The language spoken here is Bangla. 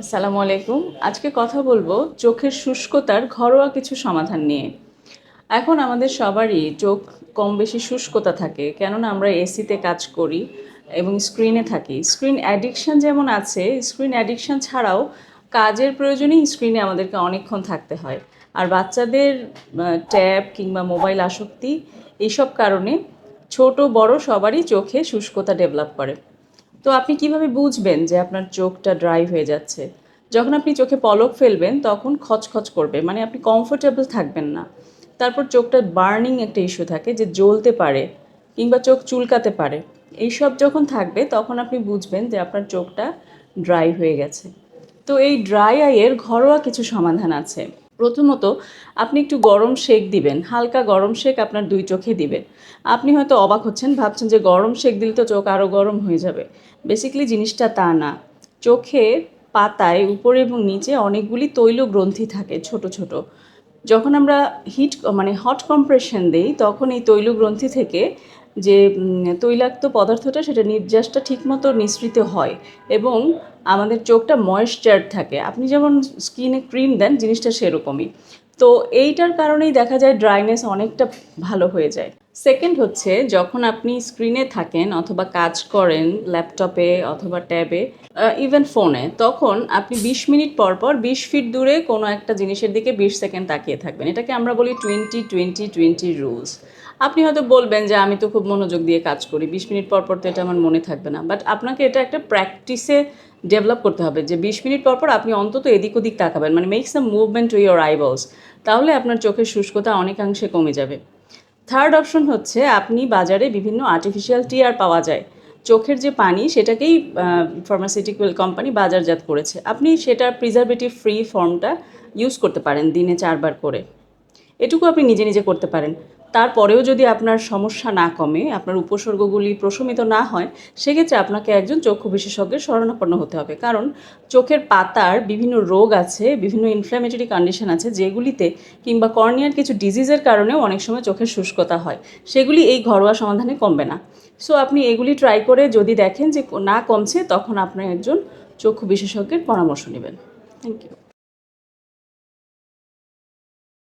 আসসালামু আলাইকুম। আজকে কথা বলব চোখের শুষ্কতার ঘরোয়া কিছু সমাধান নিয়ে। এখন আমাদের সবারই চোখ কম বেশি শুষ্কতা থাকে, কেননা আমরা এসিতে কাজ করি এবং স্ক্রিনে থাকি। স্ক্রিন অ্যাডিকশান যেমন আছে, স্ক্রিন অ্যাডিকশান ছাড়াও কাজের প্রয়োজনেই স্ক্রিনে আমাদেরকে অনেকক্ষণ থাকতে হয়। আর বাচ্চাদের ট্যাব কিংবা মোবাইল আসক্তি এইসব কারণে ছোট বড় সবারই চোখে শুষ্কতা ডেভেলপ করে। তো আপনি কীভাবে বুঝবেন যে আপনার চোখটা ড্রাই হয়ে যাচ্ছে? যখন আপনি চোখে পলক ফেলবেন, তখন খচখচ করবে মানে আপনি কমফোর্টেবল থাকবেন না। তারপর চোখটা বার্নিং একটা ইস্যু থাকে যে জ্বলতে পারে কিংবা চোখ চুলকাতে পারে। এইসব যখন থাকবে, তখন আপনি বুঝবেন যে আপনার চোখটা ড্রাই হয়ে গেছে। তো এই ড্রাই আইয়ের ঘরোয়া কিছু সমাধান আছে। প্রথমত, আপনি একটু গরম শেক দিবেন। হালকা গরম শেক আপনার দুই চোখে দিবেন আপনি হয়তো অবাক হচ্ছেন, ভাবছেন যে গরম শেক দিলে তো চোখ আরও গরম হয়ে যাবে। বেসিক্যালি জিনিসটা তা না। চোখে পাতায় উপরে এবং নিচে অনেকগুলি তৈল গ্রন্থি থাকে ছোট ছোট। যখন আমরা হিট মানে হট কম্প্রেশন দিই, তখন এই তৈল গ্রন্থি থেকে যে তৈলাক্ত পদার্থটা সেটা নির্যাসটা ঠিকমতো নিঃসৃত হয় এবং আমাদের চোখটা ময়েশ্চার থাকে। আপনি যেমন স্কিনে ক্রিম দেন, জিনিসটা সেরকমই। তো এইটার কারণেই দেখা যায় ড্রাইনেস অনেকটা ভালো হয়ে যায়। সেকেন্ড হচ্ছে, যখন আপনি স্ক্রিনে থাকেন অথবা কাজ করেন ল্যাপটপে অথবা ট্যাবে ইভেন ফোনে তখন আপনি বিশ মিনিট পর পর বিশ ফিট দূরে কোনো একটা জিনিসের দিকে বিশ সেকেন্ড তাকিয়ে থাকবেন। এটাকে আমরা বলি টোয়েন্টি টোয়েন্টি টোয়েন্টি রুলস আপনি হয়তো বলবেন যে, আমি তো খুব মনোযোগ দিয়ে কাজ করি, বিশ মিনিট পর পর তো এটা আমার মনে থাকবে না। বাট আপনাকে এটা একটা প্র্যাকটিসে ডেভেলপ করতে হবে যে, বিশ মিনিট পর পর আপনি অন্তত এদিক ওদিক তাকাবেন। মানে make some movement to your eyeballs তাহলে আপনার চোখের শুষ্কতা অনেকাংশে কমে যাবে। থার্ড অপশন হচ্ছে আপনি বাজারে বিভিন্ন আর্টিফিশিয়াল টিয়ার পাওয়া যায়। চোখের যে পানি, সেটাকেই ফার্মাসিউটিক্যাল কোম্পানি বাজারজাত করেছে। আপনি সেটার প্রিজারভেটিভ ফ্রি ফর্মটা ইউজ করতে পারেন দিনে চারবার করে। এটুকু আপনি নিজে নিজে করতে পারেন। তারপরেও যদি আপনার সমস্যা না কমে, আপনার উপসর্গগুলি প্রশমিত না হয়, সেক্ষেত্রে আপনাকে একজন চক্ষু বিশেষজ্ঞের শরণাপন্ন হতে হবে। কারণ চোখের পাতার বিভিন্ন রোগ আছে, বিভিন্ন ইনফ্ল্যামেটরি কন্ডিশন আছে, যেগুলিতে কিংবা কর্নিয়ার কিছু ডিজিজের কারণেও অনেক সময় চোখের শুষ্কতা হয়। সেগুলি এই ঘরোয়া সমাধানে কমবে না। সো আপনি এগুলি ট্রাই করে যদি দেখেন যে না কমছে, তখন আপনি একজন চক্ষু বিশেষজ্ঞের পরামর্শ নেবেন। Thank you